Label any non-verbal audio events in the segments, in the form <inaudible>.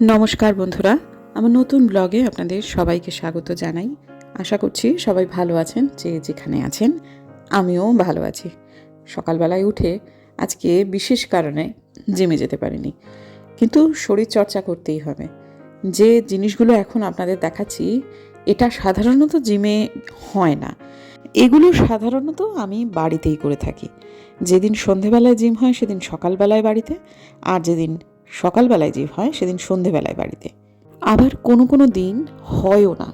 নমস্কার বন্ধুরা, আমার নতুন ব্লগে আপনাদের সবাইকে স্বাগত জানাই। আশা করছি সবাই ভালো আছেন, যে যেখানে আছেন, আমিও ভালো আছি। সকালবেলায় উঠে আজকে বিশেষ কারণে জিমে যেতে পারিনি, কিন্তু শরীর চর্চা করতেই হবে। যে জিনিসগুলো এখন আপনাদের দেখাচ্ছি, এটা সাধারণত জিমে হয় না। এগুলো সাধারণত আমি বাড়িতেই করে থাকি। যেদিন সন্ধেবেলায় জিম হয়, সেদিন সকালবেলায় বাড়িতে, আর যেদিন সকালবেলায় যে হয়, সেদিন সন্ধেবেলায় বাড়িতে। আবার কোনো কোনো দিন হয়ও না।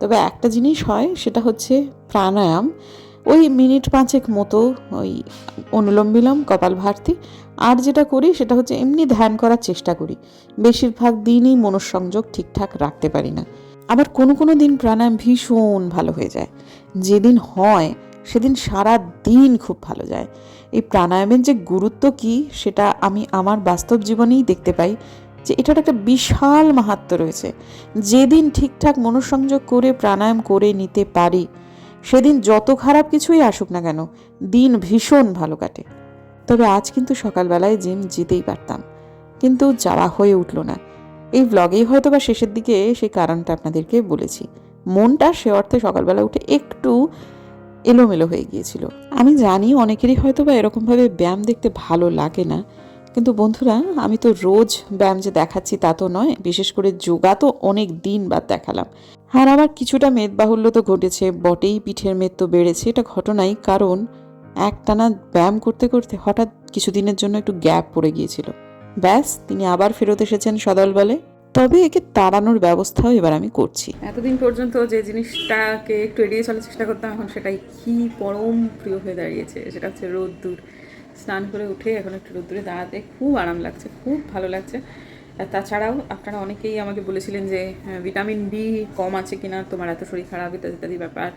তবে একটা জিনিস হয়, সেটা হচ্ছে প্রাণায়াম। ওই মিনিট পাঁচেক মতো ওই অনুলোম বিলোম কপাল ভারতি। আর যেটা করি, সেটা হচ্ছে এমনি ধ্যান করার চেষ্টা করি। বেশিরভাগ দিনই মনঃসংযোগ ঠিকঠাক রাখতে পারি না। আবার কোনো কোনো দিন প্রাণায়াম ভীষণ ভালো হয়ে যায়। যেদিন হয়, সেদিন সারা দিন খুব ভালো যায়। এই প্রাণায়ামের যে গুরুত্ব কি, সেটা আমি আমার বাস্তব জীবনেই দেখতে পাই যে এটার একটা বিশাল মাহাত্ম রয়েছে। যেদিন ঠিকঠাক মনোসংযোগ করে প্রাণায়াম করে নিতে পারি, সেদিন যত খারাপ কিছুই আসুক না কেন, দিন ভীষণ ভালো কাটে। তবে আজ কিন্তু সকালবেলায় জিম যেতেই পারতাম, কিন্তু যাওয়া হয়ে উঠল না। এই ব্লগেই হয়তো বা শেষের দিকে সেই কারণটা আপনাদেরকে বলেছি। মনটা সে অর্থে সকালবেলা উঠে একটু এলোমেলো হয়ে গিয়েছিল। আমি জানি অনেকেরই হয়তো বা এরকমভাবে ব্যায়াম দেখতে ভালো লাগে না, কিন্তু বন্ধুরা, আমি তো রোজ ব্যায়াম যে দেখাচ্ছি তা তো নয়, বিশেষ করে যোগা তো অনেক দিন বাদ দেখালাম। আর আবার কিছুটা মেদবাহুল্য তো ঘটেছে, বটেই পিঠের মেদ তো বেড়েছে, এটা ঘটনাই, কারণ একটানা ব্যায়াম করতে করতে হঠাৎ কিছুদিনের জন্য একটু গ্যাপ পড়ে গিয়েছিল। ব্যাস, তিনি আবার ফেরত এসেছেন সদল বলে তবে একে তাড়ানোর ব্যবস্থাও এবার আমি করছি। এতদিন পর্যন্ত যে জিনিসটাকে একটু এড়িয়ে চলার চেষ্টা করতাম এখন সেটাই কি পরম প্রিয় হয়ে দাঁড়িয়েছে। সেটা হচ্ছে রোদ্দুর। স্নান করে উঠে এখন একটু রোদ্দুরে দাঁড়াতে খুব আরাম লাগছে খুব ভালো লাগছে। তাছাড়াও আপনারা অনেকেই আমাকে বলেছিলেন যে হ্যাঁ, ভিটামিন ডি কম আছে কিনা? তোমার এত শরীর খারাপ ইত্যাদি ইত্যাদি ব্যাপার।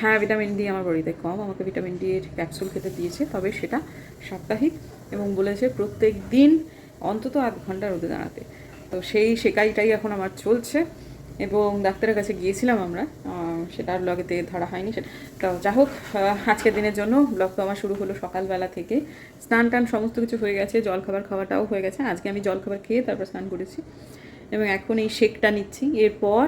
হ্যাঁ ভিটামিন ডি আমার বডিতে কম। আমাকে ভিটামিন ডি এর ক্যাপসুল খেতে দিয়েছে তবে সেটা সাপ্তাহিক এবং বলেছে প্রত্যেক দিন অন্তত আধ ঘণ্টা রোদে দাঁড়াতে। তো সেই শেখাইটাই এখন আমার চলছে। এবং ডাক্তারের কাছে গিয়েছিলাম আমরা সেটা আর ব্লগেতে ধরা হয়নি। সেটা তো যা হোক আজকের দিনের জন্য ব্লগ তো আমার শুরু হলো সকালবেলা থেকে। স্নান টান সমস্ত কিছু হয়ে গেছে জল খাবার খাওয়াটাও হয়ে গেছে। আজকে আমি জল খাবার খেয়ে তারপর স্নান করেছি। এবং এখন এই শেকটা নিচ্ছি। এরপর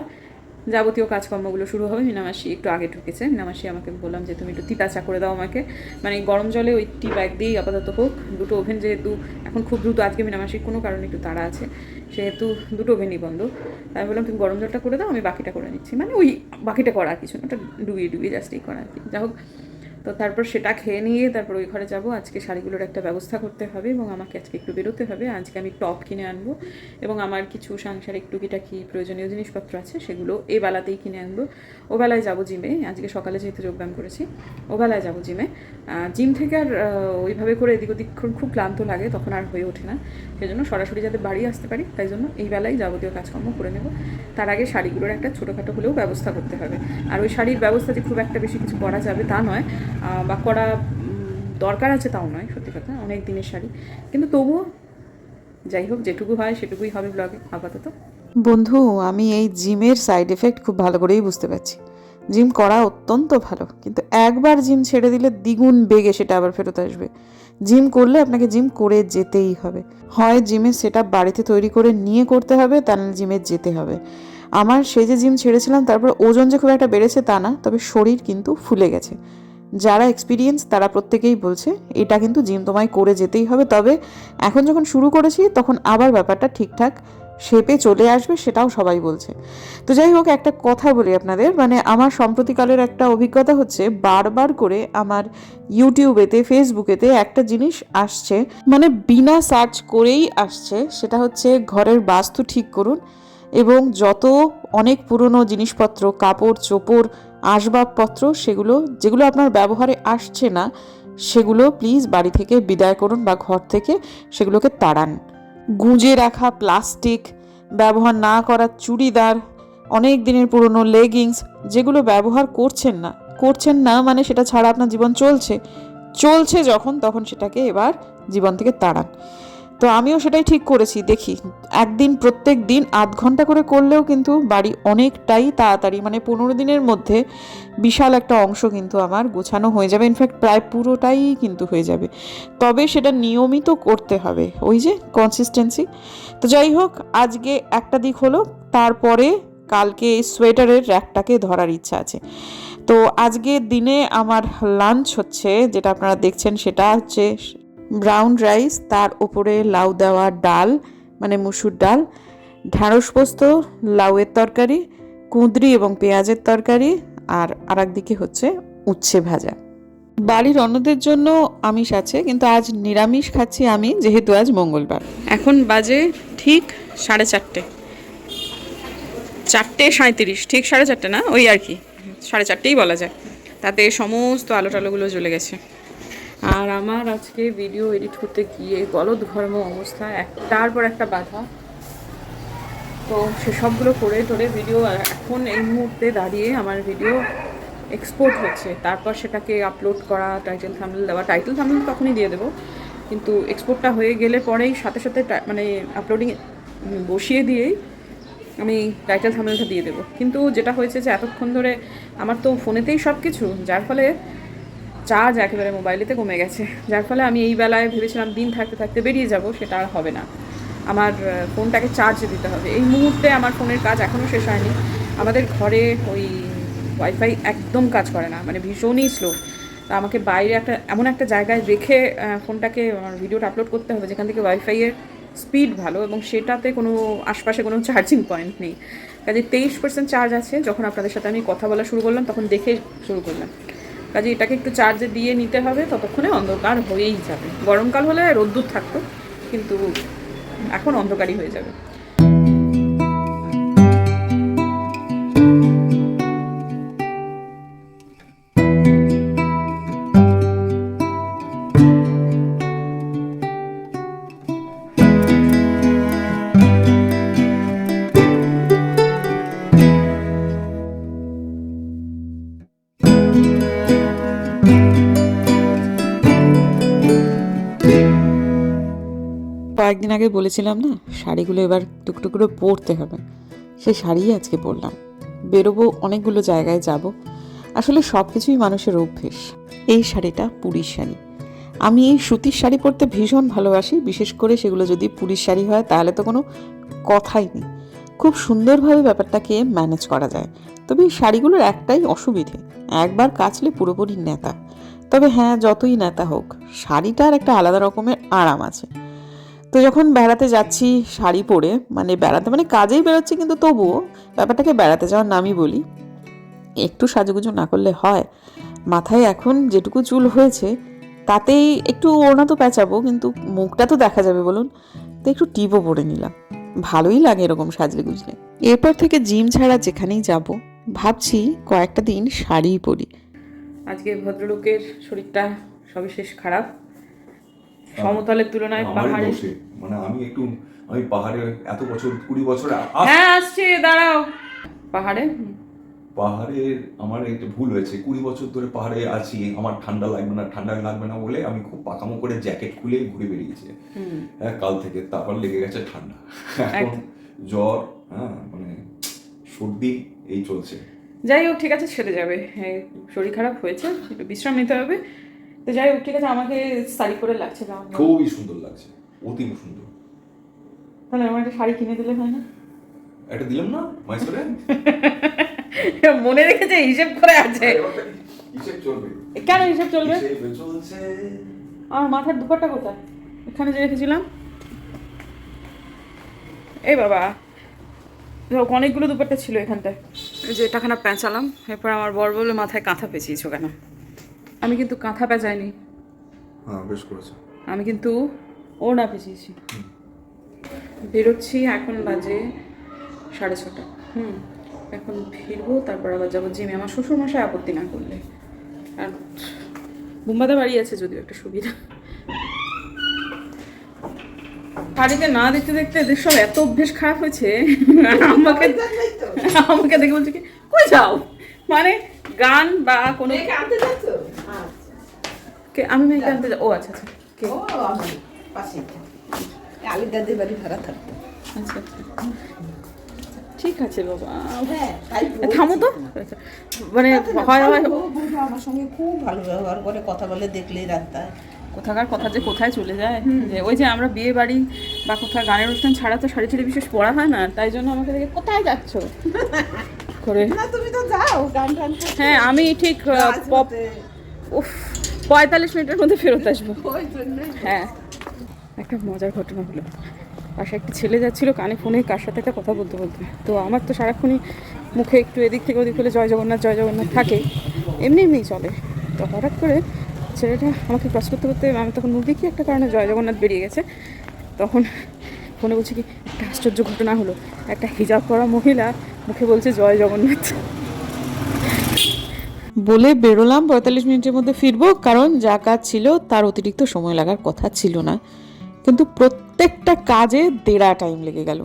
যাবতীয় কাজকর্মগুলো শুরু হবে। মিনামাসি একটু আগে ঢুকেছে। মিনামাসি আমাকে বললাম যে, তুমি একটু তিতা চা করে দাও আমাকে। মানে গরম জলে ওই টি ব্যাগ দিয়েই আপাতত হোক। দুটো ওভেন যেহেতু এখন খুব দ্রুত আজকে মিনামাসির কোনো কারণে একটু তাড়া আছে। সেহেতু দুটো ভেনি বন্ধ আমি বললাম, তুমি গরম জলটা করে দাও, আমি বাকিটা করে নিচ্ছি। মানে ওই বাকিটা করা কিছু না, ওটা ডুবিয়ে ডুবিয়ে জাস্ট এই করা আর কি। যাই হোক তো তারপর সেটা খেয়ে নিয়ে তারপর ওই ঘরে যাব। আজকে শাড়িগুলোর একটা ব্যবস্থা করতে হবে এবং আমাকে আজকে একটু বেরোতে হবে। আজকে আমি টপ কিনে আনব এবং আমার কিছু সাংসারিক টুকিটাকি প্রয়োজনীয় জিনিসপত্র আছে সেগুলো এই বেলাতেই কিনে আনব। ও বেলায় যাব জিমে। আজকে সকালে যেহেতু যোগব্যায়াম করেছি ও বেলায় যাব জিমে। জিম থেকে আর ওইভাবে করে এদিক ওদিক খুব- ক্লান্ত লাগে, তখন আর হয়ে ওঠে না। সেই জন্য সরাসরি যাতে বাড়ি আসতে পারি, তাই জন্য এই বেলায় যাবতীয় কাজকর্ম করে নেব। তার আগে শাড়িগুলোর একটা ছোটোখাটো হলেও ব্যবস্থা করতে হবে। আর ওই শাড়ির ব্যবস্থা যে খুব একটা বেশি কিছু করা যাবে তা নয়। বা করা দরকার আছে তাও নয়, সত্যি কথা, অনেক দিনের শাড়ি। কিন্তু তবুও, যাই হোক, যেটুকু হয়, সেটুকুই হবে ব্লগে আপাতত। বন্ধু, আমি এই জিমের সাইড এফেক্ট খুব ভালো করেই বুঝতে পারছি। জিম করা অত্যন্ত ভালো, কিন্তু একবার জিম ছেড়ে দিলে দ্বিগুণ বেগে সেটা আবার ফেরত আসবে। জিম করলে আপনাকে জিম করে যেতেই হবে। হয় জিমের সেটা বাড়িতে তৈরি করে নিয়ে করতে হবে, তা নাহলে জিমে যেতে হবে। আমার সেই যে জিম ছেড়েছিলাম, তারপর ওজন যে খুব একটা বেড়েছে তা না, তবে শরীর কিন্তু ফুলে গেছে। যারা এক্সপিরিয়েন্স তারা প্রত্যেকেই বলছে, এটা কিন্তু জিম তোমায় করে যেতেই হবে। তবে এখন যখন শুরু করেছি, তখন আবার ব্যাপারটা ঠিকঠাক শেপে চলে আসবে সেটাও সবাই বলছে। তো যাই হোক, একটা কথা বলি আপনাদের মানে আমার সম্প্রতিকালের একটা অভিজ্ঞতা হচ্ছে, বারবার করে আমার ইউটিউবেতে ফেসবুকেতে একটা জিনিস আসছে মানে বিনা সার্চ করেই আসছে, সেটা হচ্ছে ঘরের বাস্তু ঠিক করুন এবং যত অনেক পুরনো জিনিসপত্র, কাপড়, চোপড় আসবাবপত্র, সেগুলো, যেগুলো আপনার ব্যবহারে আসছে না, সেগুলো প্লিজ বাড়ি থেকে বিদায় করুন বা ঘর থেকে সেগুলোকে তাড়ান। গুঁজে রাখা প্লাস্টিক ব্যবহার না করা চুড়িদার, অনেক দিনের পুরনো লেগিংস যেগুলো ব্যবহার করছেন না। করছেন না মানে সেটা ছাড়া আপনার জীবন চলছে। চলছে যখন, তখন সেটাকে এবার জীবন থেকে তাড়ান। তো আমিও সেটাই ঠিক করেছি, দেখি। একদিন প্রত্যেক দিন আধ ঘণ্টা করে করলেও কিন্তু বাড়ি অনেকটাই তাড়াতাড়ি মানে পনেরো দিনের মধ্যে বিশাল একটা অংশ কিন্তু আমার গোছানো হয়ে যাবে। ইনফ্যাক্ট প্রায় পুরোটাই কিন্তু হয়ে যাবে। তবে সেটা নিয়মিত করতে হবে, ওই যে কনসিস্টেন্সি তো যাই হোক, আজকে একটা দিক হলো, তারপরে কালকে এই সোয়েটারের র্যাকটাকে ধরার ইচ্ছা আছে। তো আজকের দিনে আমার লাঞ্চ হচ্ছে, যেটা আপনারা দেখছেন সেটা হচ্ছে ব্রাউন রাইস, তার উপরে লাউ দেওয়া ডাল মানে মুসুর ডাল, ঢ্যাঁড়স পোস্ত, লাউয়ের তরকারি, কুঁদরি এবং পেঁয়াজের তরকারি, আর আরেক দিকে হচ্ছে উচ্ছে ভাজা। বাড়ির অন্যদের জন্য আমিষ আছে, কিন্তু আজ নিরামিষ খাচ্ছি আমি, যেহেতু আজ মঙ্গলবার। এখন বাজে ঠিক সাড়ে চারটে। চারটে সাঁত্রিশ ঠিক সাড়ে চারটে না? ওই আর কি, সাড়ে চারটেই বলা যায়। তাতে সমস্ত আলো টালোগুলো জ্বলে গেছে। আর আমার আজকে ভিডিও এডিট করতে গিয়ে গলদ ঘর্ম অবস্থা, একটার পর একটা বাধা। তো সেসবগুলো করে টোরে ভিডিও এখন এই মুহূর্তে দাঁড়িয়ে আমার ভিডিও এক্সপোর্ট হচ্ছে। তারপর সেটাকে আপলোড করা টাইটেল থামনেল দেওয়া টাইটেল থামনেল তখনই দিয়ে দেবো। কিন্তু এক্সপোর্টটা হয়ে গেলে পরেই সাথে সাথে মানে আপলোডিং বসিয়ে দিয়েই আমি টাইটেল থামনেলটা দিয়ে দেবো। কিন্তু যেটা হয়েছে যে এতক্ষণ ধরে আমার তো ফোনেতেই সব কিছু যার ফলে চার্জ একেবারে মোবাইলেতে কমে গেছে। যার ফলে আমি এই বেলায় ভেবেছিলাম দিন থাকতে থাকতে বেরিয়ে যাব, সেটা আর হবে না। আমার ফোনটাকে চার্জ দিতে হবে। এই মুহূর্তে আমার ফোনের কাজ এখনও শেষ হয়নি। আমাদের ঘরে ওই ওয়াইফাই একদম কাজ করে না মানে ভীষণই স্লো তা আমাকে বাইরে একটা, এমন একটা জায়গায় রেখে ফোনটাকে ভিডিওটা আপলোড করতে হবে, যেখান থেকে ওয়াইফাইয়ের স্পিড ভালো এবং সেটাতে কোনো আশপাশে কোনো চার্জিং পয়েন্ট নেই। কাজে তেইশ পার্সেন্ট চার্জ আছে। যখন আপনাদের সাথে আমি কথা বলা শুরু করলাম, তখন দেখে শুরু করলাম। কাজে এটাকে একটু চার্জে দিয়ে নিতে হবে, ততক্ষণে অন্ধকার হয়েই যাবে। গরমকাল হলে রোদ্দুর থাকতো, কিন্তু এখন অন্ধকারই হয়ে যাবে। আগে বলেছিলাম না, শাড়িগুলো এবার টুকটুক করে পরতে হবে। সেই শাড়িই আজকে পরলাম। বেরোবো অনেকগুলো জায়গায় যাব। আসলে সব কিছুই মানুষের অভ্যেস। এই শাড়িটা পুরীর শাড়ি। আমি এই সুতির শাড়ি পরতে ভীষণ ভালোবাসি, বিশেষ করে সেগুলো যদি পুরীর শাড়ি হয়, তাহলে তো কোনো কথাই নেই। খুব সুন্দরভাবে ব্যাপারটাকে ম্যানেজ করা যায়। তবে এই শাড়িগুলোর একটাই অসুবিধে, একবার কাচলে পুরোপুরি নেতা। তবে হ্যাঁ যতই নেতা হোক, শাড়িটার একটা আলাদা রকমের আরাম আছে। তো যখন বেড়াতে যাচ্ছি শাড়ি পরে মানে বেড়াতে মানে কাজেই বেরোচ্ছি কিন্তু তবুও ব্যাপারটাকে বেড়াতে যাওয়ার নামই বলি। একটু সাজুগুজু না করলে হয়। মাথায় এখন যেটুকু চুল হয়েছে, তাতেই একটু ওড়না তো পেঁচাবো, কিন্তু মুখটা তো দেখা যাবে বলুন। তো একটু টিপও পরে নিলাম। ভালোই লাগে এরকম সাজলে গুজলে এরপর থেকে জিম ছাড়া যেখানেই যাব, ভাবছি কয়েকটা দিন শাড়িই পরি। আজকে ভদ্রলোকের শরীরটা সবিশেষ খারাপ। সমতলের তুলনায় পাহাড়ে মানে আমি একটু আমি পাহাড়ে এত বছর কুড়ি বছর হ্যাঁ আসছে দাঁড়াও। পাহাড়ে? পাহাড়ের আমার একটা ভুল হয়েছে কুড়ি বছর ধরে পাহাড়ে আছি আমার ঠান্ডা লাগবে না ঠান্ডা লাগবে না বলে আমি খুব পাকামো করে জ্যাকেট খুলে ঘুরে বেরিয়েছি। হ্যাঁ কাল থেকে তারপর লেগে গেছে ঠান্ডা। এখন জ্বর হ্যাঁ মানে সর্দি এই চলছে। যাই হোক ঠিক আছে সেরে যাবে। এই শরীর খারাপ হয়েছে একটু বিশ্রাম নিতে হবে। তো যাই হোক ঠিক আছে আমাকে শাড়ি পরে লাগছে না। খুবই সুন্দর লাগছে অতি সুন্দর। তাহলে আমার একটা শাড়ি কিনে দিলে হয় না? একটা দিলাম না মাইসোরে? <laughs> মনে রেখেছে হিসেব করে আছে। হিসেব চলবে। কেন হিসেব চলবে? চলছে। আমার মাথার দুপাট্টা কোথায়? এখানে যে রেখেছিলাম। এই বাবা দেখো, অনেকগুলো দুপাট্টা ছিল এখানটায়। যে এটাখানা পেঁচালাম এরপর আমার বর বলে মাথায় কাঁথা পেঁচিয়েছো কেন? আমি কিন্তু কাঁথা পেঁচাইনি। হ্যাঁ বেশ করেছে। আমি কিন্তু ওড়না পেঁচিয়েছি। বেরোচ্ছি এখন বাজে সাড়ে ছটা। হুম এখন ফিরবো তারপর আবার যাব জিমে। আমার শ্বশুর মশাই আপত্তি না করলে। আর বুম্বাদা বাড়ি আছে যদিও একটা সুবিধা। বাড়িতে না দেখতে দেখতে এদের সব এত অভ্যেস খারাপ হয়েছে। আমাকে আমাকে দেখে বলছে কি কই যাও? মানে গান বা কোনো আনতে যাচ্ছ? কে আমি মেয়েকে আনতে ও আচ্ছা আচ্ছা কে? ও পাশে। আলিদাদের বাড়ি ভাড়া থাকতো আচ্ছা আচ্ছা। ঠিক আছে বাবা। হ্যাঁ থামো তো। মানে হয় হয় আমার সঙ্গে খুব ভালো ব্যবহার করে কথা বলে দেখলেই রাস্তায়। কোথাকার কথা যে কোথায় চলে যায়। যে ওই যে আমরা বিয়ে বাড়ি বা কোথাও গানের অনুষ্ঠান ছাড়া তো শাড়ি ছেড়ে বিশেষ পড়া হয় না তাই জন্য আমাকে দেখে কোথায় যাচ্ছ? <laughs> করে না তুমি তো যাও গান টান হ্যাঁ আমি ঠিক পপ উফ পঁয়তাল্লিশ মিনিটের মধ্যে ফেরত আসব। হ্যাঁ। একটা মজার ঘটনা হলো। পাশে একটা ছেলে যাচ্ছিল কানে ফোনে কার সাথে একটা কথা বলতে বলতে। তো আমার তো সারাক্ষণই মুখে একটু এদিক থেকে ওদিক হলে জয় জগন্নাথ জয় জগন্নাথ থাকে। এমনি এমনিই চলে। তো হঠাৎ করে ছেলেটা আমাকে ক্রস করতে করতে আমি তখন মুখ দেখি একটা কারণে জয় জগন্নাথ বেরিয়ে গেছে। তখন ফোনে বলছি কি একটা আশ্চর্য ঘটনা হলো। একটা হিজাব করা মহিলা মুখে বলছে জয় জগন্নাথ। বলে বেরোলাম। পঁয়তাল্লিশ মিনিটের মধ্যে ফিরবো, কারণ যা কাজ ছিল তার অতিরিক্ত সময় লাগার কথা ছিল না। কিন্তু প্রত্যেকটা কাজে দেড়া টাইম লেগে গেল।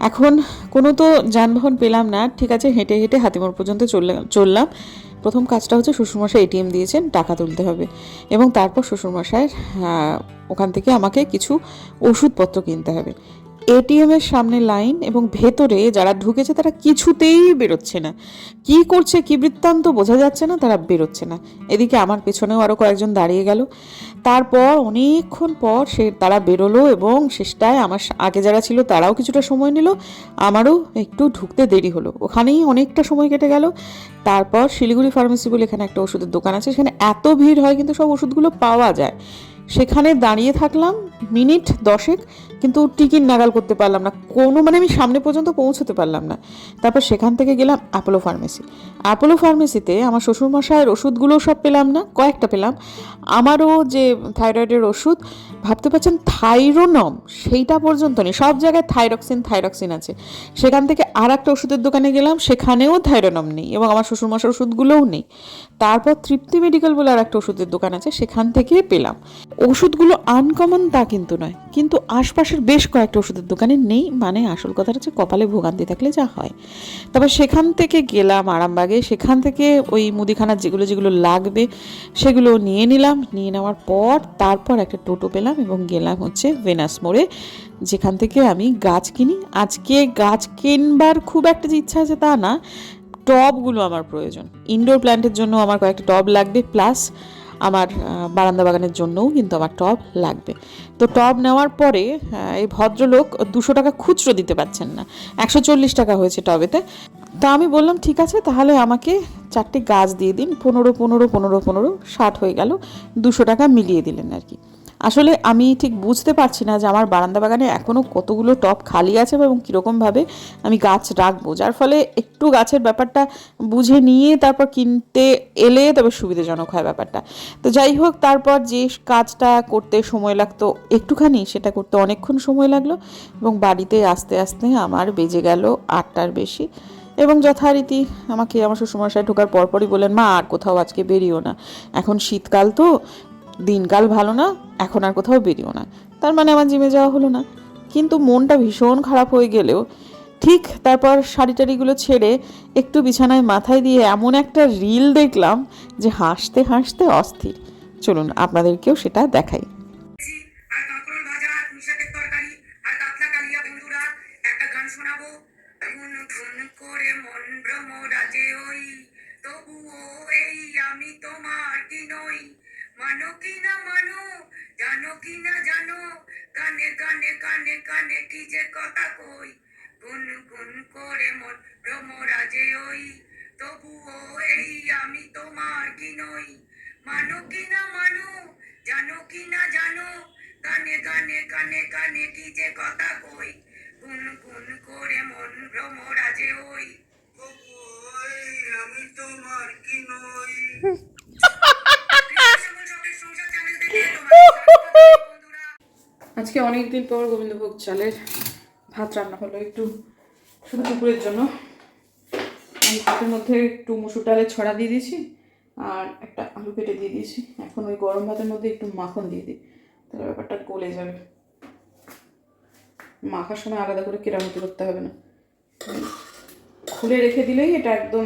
এখন কোনো তো যানবাহন পেলাম না, ঠিক আছে, হেঁটে হেঁটে হাতিমোড় পর্যন্ত চললে, চললাম। প্রথম কাজটা হচ্ছে শ্বশুরমশাই এটিএম দিয়েছেন, টাকা তুলতে হবে। এবং তারপর শ্বশুরমশাইয়ের ওখান থেকে আমাকে কিছু ওষুধপত্র কিনতে হবে। এটিএম এর সামনে লাইন এবং ভেতরে যারা ঢুকেছে তারা কিছুতেই বেরোচ্ছে না। কি করছে, কি বৃত্তান্ত বোঝা যাচ্ছে না, তারা বেরোচ্ছে না। এদিকে আমার পেছনেও আরও কয়েকজন দাঁড়িয়ে গেল। তারপর অনেকক্ষণ পর সে, তারা বেরোলো এবং শেষটায় আমার আগে যারা ছিল তারাও কিছুটা সময় নিল। আমারও একটু ঢুকতে দেরি হলো। ওখানেই অনেকটা সময় কেটে গেল। তারপর শিলিগুড়ি ফার্মেসি বলে এখানে একটা ওষুধের দোকান আছে। সেখানে এত ভিড় হয় কিন্তু সব ওষুধগুলো পাওয়া যায়। সেখানে দাঁড়িয়ে থাকলাম মিনিট দশেক, কিন্তু টিকিট নাগাল করতে পারলাম না। কোনো মানে আমি সামনে পর্যন্ত পৌঁছতে পারলাম না। তারপর সেখান থেকে গেলাম অ্যাপোলো ফার্মেসি অ্যাপোলো ফার্মেসিতে আমার শ্বশুরমশাইয়ের ওষুধগুলো সব পেলাম না, কয়েকটা পেলাম। আমারও যে থাইরয়েডের ওষুধ, ভাবতে পারছেন, থাইরোনম, সেইটা পর্যন্ত নেই। সব জায়গায় থাইরক্সিন থাইরক্সিন আছে। সেখান থেকে আর একটা ওষুধের দোকানে গেলাম, সেখানেও থাইরোনম নেই এবং আমার শ্বশুরমশার ওষুধগুলোও নেই। তারপর তৃপ্তি মেডিকেল বলে আর একটা ওষুধের দোকান আছে, সেখান থেকে পেলাম। ওষুধগুলো আনকমন তা কিন্তু নয়। কিন্তু আশপাশের বেশ কয়েকটা ওষুধের দোকানে নেই মানে আসল কথাটা হচ্ছে কপালে ভোগান্তি থাকলে যা হয়। তারপর সেখান থেকে গেলাম আরামবাগে, সেখান থেকে ওই মুদিখানার যেগুলো যেগুলো লাগবে সেগুলো নিয়ে নিলাম। নিয়ে নেওয়ার পর তারপর একটা টোটো পেলাম এবং গেলাম হচ্ছে ভেনাস মোড়ে, যেখান থেকে আমি গাছ কিনি। আজকে গাছ কিনবার খুব একটা যে ইচ্ছা আছে তা না, টবগুলো আমার প্রয়োজন। ইনডোর প্ল্যান্টের জন্য আমার কয়েকটা টব লাগবে প্লাস আমার বারান্দা বাগানের জন্যও কিন্তু আমার টব লাগবে। তো টব নেওয়ার পরে এই ভদ্রলোক দুশো টাকা খুচরো দিতে পারছেন না। একশো চল্লিশ টাকা হয়েছে টবেতে। তো আমি বললাম, ঠিক আছে, তাহলে আমাকে চারটি গাছ দিয়ে দিন। পনেরো পনেরো পনেরো পনেরো, ষাট হয়ে গেল। দুশো টাকা মিলিয়ে দিলেন আর কি। আসলে আমি ঠিক বুঝতে পারছি না যে আমার বারান্দা বাগানে এখনও কতগুলো টব খালি আছে এবং কীরকমভাবে আমি গাছ রাখব, যার ফলে একটু গাছের ব্যাপারটা বুঝে নিয়ে তারপর কিনতে এলে তবে সুবিধাজনক হয় ব্যাপারটা। তো যাই হোক, তারপর যে কাজটা করতে সময় লাগতো একটুখানি, সেটা করতে অনেকক্ষণ সময় লাগল এবং বাড়িতে আস্তে আস্তে আমার বেজে গেল আটটার বেশি এবং যথারীতি আমাকে আমার শ্বশুরমশাই ঢোকার পরপরই বললেন, মা, আর কোথাও আজকে বেরিও না। এখন শীতকাল তো দিনকাল ভালো না, এখন আর কোথাও বেরিও না। তার মানে আমার জিমে যাওয়া হলো না। কিন্তু মনটা ভীষণ খারাপ হয়ে গেলেও, ঠিক তারপর শাড়ি টাড়িগুলো ছেড়ে একটু বিছানায় মাথায় দিয়ে এমন একটা রিল দেখলাম যে হাসতে হাসতে অস্থির। চলুন আপনাদেরকেও সেটা দেখাই। কি না মানো, জানো কি না জানো, কানে কানে কানে কানে কি যে কথা কই? গুন গুন করে মন ভ্রমরাজে ওই, তবুও এই আমি তোমার কি নই? মানো কি না মানো, জানো কি না জানো, কানে কানে কানে কানে কি যে কথা কই? গুন গুন করে মন ভ্রমরাজে ওই ওই আমি তোমার কি নই? আজকে অনেক দিন পর গোবিন্দভোগ চালের ভাত রান্না হলো। একটু শুধু দুপুরের জন্য। আমি ভাতের মধ্যে একটু মুসুর ডালের ছড়া দিয়ে দিয়েছি আর একটা আলু কেটে দিয়ে দিয়েছি। এখন ওই গরম ভাতের মধ্যে একটু মাখন দিয়ে দিই। তাহলে ব্যাপারটা গলে যাবে। মাখার সময় আলাদা করে কেরামতি করতে হবে না। খুলে রেখে দিলেই এটা একদম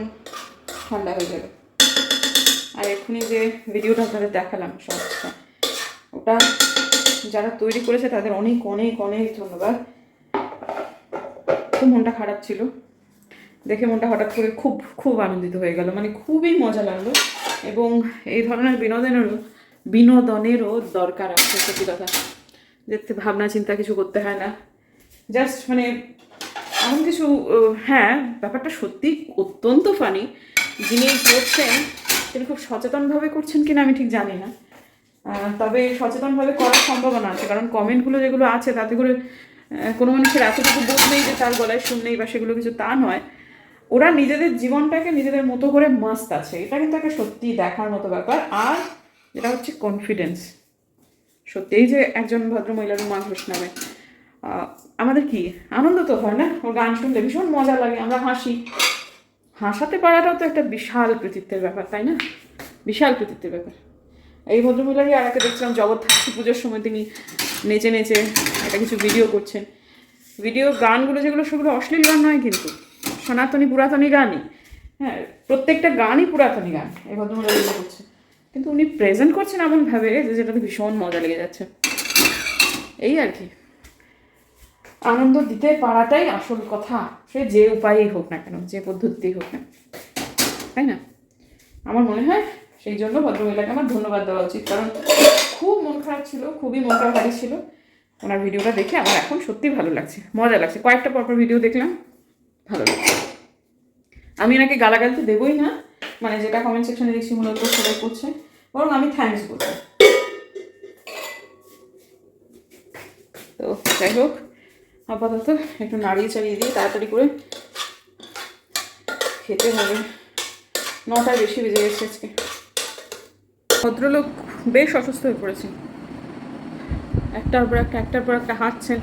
ঠান্ডা হয়ে যাবে। আর এক্ষুনি যে ভিডিওটা আপনাদের দেখালাম শর্টসটা ওটা যারা তৈরি করেছে তাদের অনেক অনেক অনেক ধন্যবাদ। খুব মনটা খারাপ ছিল। দেখে মনটা হঠাৎ করে খুব খুব আনন্দিত হয়ে গেল। মানে খুবই মজা লাগল। এবং এই ধরনের বিনোদনেরও বিনোদনেরও দরকার আছে সত্যি কথা। যেতে ভাবনা চিন্তা কিছু করতে হয় না। জাস্ট মানে এমন কিছু হ্যাঁ ব্যাপারটা সত্যি অত্যন্ত ফানি যিনি করছেন, তিনি খুব সচেতনভাবে করছেন কিনা আমি ঠিক জানি না। তবে সচেতনভাবে করার সম্ভাবনা আছে, কারণ কমেন্টগুলো যেগুলো আছে, তাতে করে কোনো মানুষের এতটুকু বোধ নেই যে তার গলায় শুন নেই বা সেগুলো কিছু তা নয়। ওরা নিজেদের জীবনটাকে নিজেদের মতো করে মাস্ত আছে। এটা কিন্তু একটা সত্যি দেখার মতো ব্যাপার। আর যেটা হচ্ছে কনফিডেন্স সত্যি, এই যে একজন ভদ্রমহিলা রুমা ঘোষ নামে আমাদের কি? আনন্দ তো হয় না? ওর গান শুনলে ভীষণ মজা লাগে, আমরা হাসি। হাসাতে পারাটাও তো একটা বিশাল কৃতিত্বের ব্যাপার, তাই না? বিশাল কৃতিত্বের ব্যাপার। এই ভদ্রমহিলারই আর একটা দেখছিলাম জগদ্ধাত্রী পুজোর সময় তিনি নেচে নেচে একটা কিছু ভিডিও করছেন। ভিডিও গানগুলো যেগুলো, সেগুলো অশ্লীল গান নয় কিন্তু, সনাতনী পুরাতনী গানই। হ্যাঁ প্রত্যেকটা গানই পুরাতনী গান, এই ভদ্রমহিলা করছে। কিন্তু উনি প্রেজেন্ট করছেন এমনভাবে যে যেটাতে ভীষণ মজা লেগে যাচ্ছে। এই আর কি। আনন্দ দিতে পারাটাই আসল কথা। সে যে উপায়েই হোক না কেন, যে পদ্ধতিতেই হোক না তাই না? আমার মনে হয় সেই জন্য ভদ্রমহিলাকে আমার ধন্যবাদ দেওয়া উচিত। কারণ খুব মন খারাপ ছিল, খুবই মনটা ভারী ছিল। ওনার ভিডিওটা দেখে আমার এখন সত্যি ভালো লাগছে, মজা লাগছে। কয়েকটা পরপর ভিডিও দেখলাম, ভালো লাগছে। আমি এনাকে গালাগাল তো দেবই না মানে যেটা কমেন্ট সেকশনে দেখছি মূলত সবাই করছে, বরং আমি থ্যাংকস বলব তো যাই হোক, আপাতত একটু নাড়িয়ে চাড়িয়ে দিয়ে তাড়াতাড়ি করে খেতে হবে। নটায় বেশি বেজে গেছে আজকে। ভদ্রলোক বেশ অসুস্থ হয়ে পড়েছেন। একটার পর একটা, একটার পর একটা হাঁটছেন।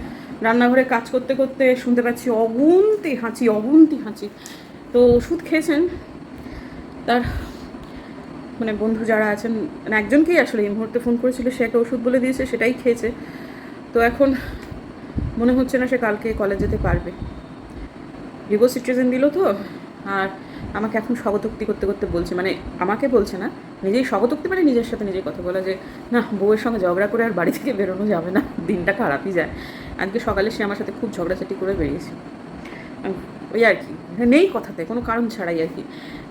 রান্নাঘরে কাজ করতে করতে শুনতে পাচ্ছি অগুন্তি হাঁচি অগুন্তি হাঁচি। তো ওষুধ খেয়েছেন? তার মানে বন্ধু যারা আছেন মানে একজনকেই আসলে এই মুহূর্তে ফোন করেছিল, সে একটা ওষুধ বলে দিয়েছে, সেটাই খেয়েছে। তো এখন মনে হচ্ছে না সে কালকে কলেজ যেতে পারবে। রিগো সিট্রিজেন দিল তো, আর আমাকে এখন স্বগতোক্তি করতে করতে বলছে। মানে আমাকে বলছে না, নিজেই স্বগতোক্তি মানে নিজের সাথে নিজেই কথা বলা যে, না, বউয়ের সঙ্গে ঝগড়া করে আর বাড়ি থেকে বেরোনো যাবে না, দিনটা খারাপই যায়। আজকে সকালে সে আমার সাথে খুব ঝগড়াঝাটি করে বেরিয়েছে। ওই আর কি নেই কথাতে, কোনো কারণ ছাড়াই আর কি।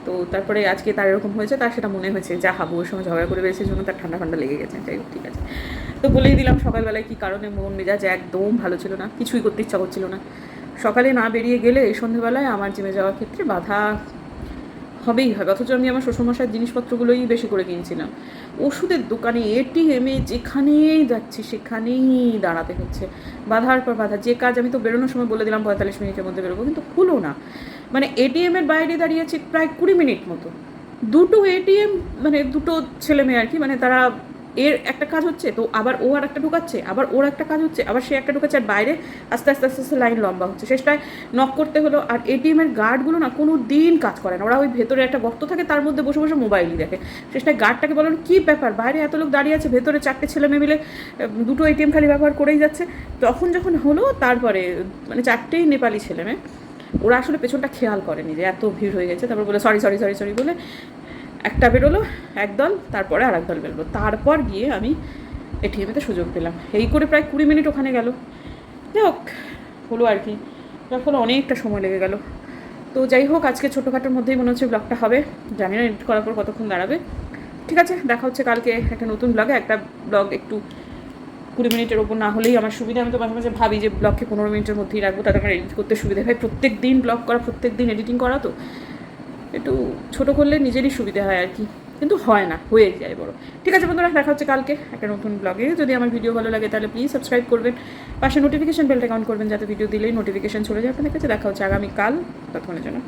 তো তারপরে আজকে তার এরকম হয়েছে, তার সেটা মনে হয়েছে, যা হাবুয়ের সঙ্গে ঝগড়া করে বেরিয়েছে জন্য তার ঠান্ডা ঠান্ডা লেগে গেছে। যাই হোক, ঠিক আছে। তো বলেই দিলাম সকালবেলায় কী কারণে, মন মেজাজ একদম ভালো ছিল না, কিছুই করতে ইচ্ছা করছিল না। সকালে না বেরিয়ে গেলে সন্ধ্যেবেলায় আমার জিমে যাওয়ার ক্ষেত্রে বাধা হবেই হবে অথচ আমি আমার শ্বশুরমশার জিনিসপত্রগুলোই বেশি করে কিনছিলাম। ওষুধের দোকানে এটিএমে যেখানেই যাচ্ছি, সেখানেই দাঁড়াতে হচ্ছে। বাধার পর বাধা, যে কাজ আমি তো বেরোনোর সময় বলে দিলাম, পঁয়তাল্লিশ মিনিটের মধ্যে বেরোবো, কিন্তু খুলো না। মানে এটিএমের বাইরে দাঁড়িয়েছে প্রায় কুড়ি মিনিট মতো। দুটো এটিএম মানে দুটো ছেলে মেয়ে আর কি মানে তারা এর একটা কাজ হচ্ছে, তো আবার ও আর একটা ঢুকাচ্ছে, আবার ওর একটা কাজ হচ্ছে, আবার সে একটা ঢুকাচ্ছে আর বাইরে আস্তে আস্তে আস্তে আস্তে লাইন লম্বা হচ্ছে। শেষটায় নক করতে হলো, আর এটিএমের গার্ডগুলো না কোনো দিন কাজ করে না। ওরা ওই ভেতরে একটা গর্ত থাকে, তার মধ্যে বসে বসে মোবাইলই দেখে। শেষটায় গার্ডটাকে বলেন কী ব্যাপার? বাইরে এত লোক দাঁড়িয়ে আছে, ভেতরে চারটে ছেলে মেয়ে মিলে দুটো এটিএম খালি ব্যবহার করেই যাচ্ছে। তখন যখন হলো, তারপরে মানে চারটেই নেপালি ছেলে মেয়ে, ওরা আসলে পেছনটা খেয়াল করেনি যে এত ভিড় হয়ে গেছে। তারপর বলে সরি সরি সরি সরি বলে একটা বেরোলো একদল তারপরে আর একদল বেরোলো। তারপর গিয়ে আমি এটিএমেতে সুযোগ পেলাম। এই করে প্রায় কুড়ি মিনিট ওখানে গেল। যাই হোক, হলো আর কি। যার ফলে অনেকটা সময় লেগে গেল। তো যাই হোক, আজকে ছোটোখাটোর মধ্যেই মনে হচ্ছে ব্লগটা হবে। জানি না এডিট করার পর কতক্ষণ দাঁড়াবে। ঠিক আছে, দেখা হচ্ছে কালকে একটা নতুন ব্লগে একটা ব্লগ একটু কুড়ি মিনিটের ওপর না হলেই আমার সুবিধা। আমি তো মাঝে মাঝে ভাবি যে ব্লগকে পনেরো মিনিটের মধ্যেই রাখব। তাতে আমার এডিট করতে সুবিধা হয়। প্রত্যেক দিন ব্লগ করা প্রত্যেক দিন এডিটিং করা তো। একটু ছোট করলে নিজেরই সুবিধা হয় আর কি। কিন্তু হয় না, হয়ে যায় বড়। ঠিক আছে বন্ধুরা, দেখা হচ্ছে কালকে একটা নতুন ব্লগে যদি আমার ভিডিও ভালো লাগে তাহলে প্লিজ সাবস্ক্রাইব করবেন। পাশে নোটিফিকেশন বেলটা অন করবেন যাতে ভিডিও দিলেই নোটিফিকেশন চলে যায়। আপনাদের কাছে দেখা হচ্ছে আগামীকাল। ততক্ষণের জন্য।